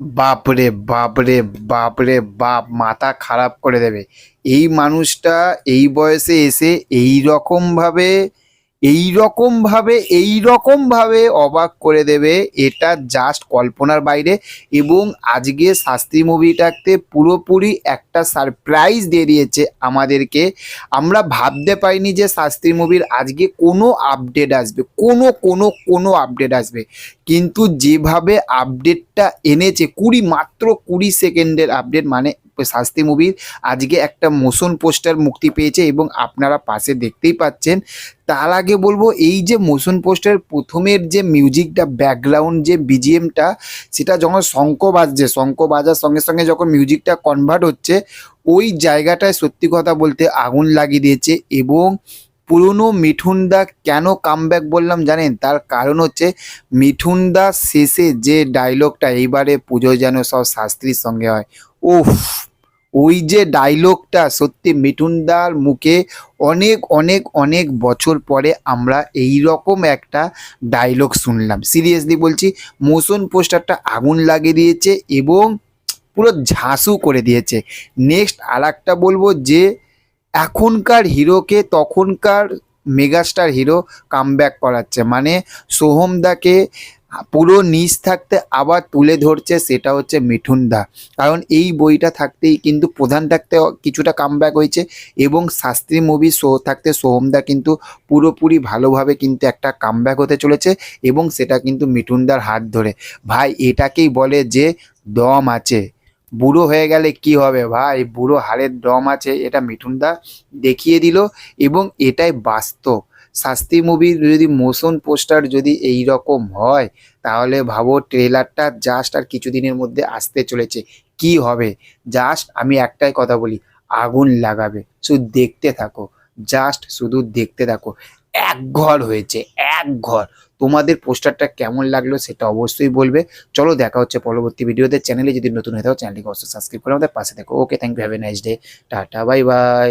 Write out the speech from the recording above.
বাপরে বাপরে বাপরে, বাপ, মাথা খারাপ করে দেবে। এই মানুষটা এই বয়সে এসে এই রকম ভাবে এই রকম ভাবে এই রকম ভাবে অবাক করে দেবে এটা জাস্ট কল্পনার বাইরে এবং আজকে শাস্ত্রী মুভিটাতে পুরোপুরি একটা সারপ্রাইজ দিয়ে দিয়েছে আমাদেরকে। আমরা ভাবতে পারিনি যে শাস্ত্রী মুভির আজকে কোনো আপডেট আসবে, কোনো কোনো কোনো আপডেট আসবে। কিন্তু যেভাবে আপডেটটা এনেছে, কুড়ি মাত্র কুড়ি সেকেন্ডের আপডেট মানে শাস্তি মুভির। আজকে একটা মোশন পোস্টার মুক্তি পেয়েছে এবং আপনারা পাশে দেখতেই পাচ্ছেন। তার আগে বলব, এই যে মোশন পোস্টার প্রথমের যে মিউজিকটা, ব্যাকগ্রাউন্ড যে বিজিএমটা, সেটা যখন শঙ্খ বাজছে, শঙ্খ বাজার সঙ্গে সঙ্গে যখন মিউজিকটা কনভার্ট হচ্ছে, ওই জায়গাটায় সত্যি কথা বলতে আগুন লাগিয়ে দিয়েছে এবং পুরনো মিঠুনদা কেন কামব্যাক বললাম জানেন? তার কারণ হচ্ছে মিঠুনদা শেষে যে ডায়লগটা এইবারে পুজো যেন সব শাস্ত্রীর সঙ্গে হয়। উফ, ওই যে ডায়লগটা সত্যি মিঠুনদার মুখে অনেক অনেক অনেক বছর পরে আমরা এই রকম একটা ডায়লগ শুনলাম। সিরিয়াসলি বলছি, মোশন পোস্টারটা আগুন লাগিয়ে দিয়েছে এবং পুরো ঝাঁসু করে দিয়েছে। নেক্সট আর বলব যে এখনকার হিরোকে তখনকার মেগাস্টার হিরো কামব্যাক করাচ্ছে। মানে সোহমদাকে পুরো নিচ থাকতে আবার তুলে ধরছে, সেটা হচ্ছে মিঠুন দা। কারণ এই বইটা থাকতেই কিন্তু প্রধান থাকতে কিছুটা কামব্যাক হয়েছে এবং শাস্ত্রী মুভি শো থাকতে সোহমদা কিন্তু পুরোপুরি ভালোভাবে কিন্তু একটা কামব্যাক হতে চলেছে এবং সেটা কিন্তু মিঠুনদার হাত ধরে। ভাই, এটাকেই বলে যে দম আছে। বুড়ো হয়ে গেলে কি হবে ভাই? বুড়ো হাড়ের দম আছে, এটা মিঠুনদা দেখিয়ে দিল এবং এটাই বাস্তব। শাস্তি মুভির যদি মোশন পোস্টার যদি এই রকম হয়, তাহলে ভাবো ট্রেলারটা জাস্ট আর কিছুদিনের মধ্যে আসতে চলেছে। কি হবে? জাস্ট আমি একটাই কথা বলি, আগুন লাগাবে। শুধু দেখতে থাকো জাস্ট শুধু দেখতে থাকো। এক ঘর হয়েছে, এক ঘর। তোমাদের পোস্টারটা কেমন লাগল সেটা অবশ্যই বলবে। চলো দেখা হচ্ছে পরবর্তী ভিডিওতে। চ্যানেলে যদি নতুন হয়ে থাকো, চ্যানেলটিকে অবশ্যই সাবস্ক্রাইব করে আমাদের পাশে দেখো ওকে thank you have a nice day tata bye bye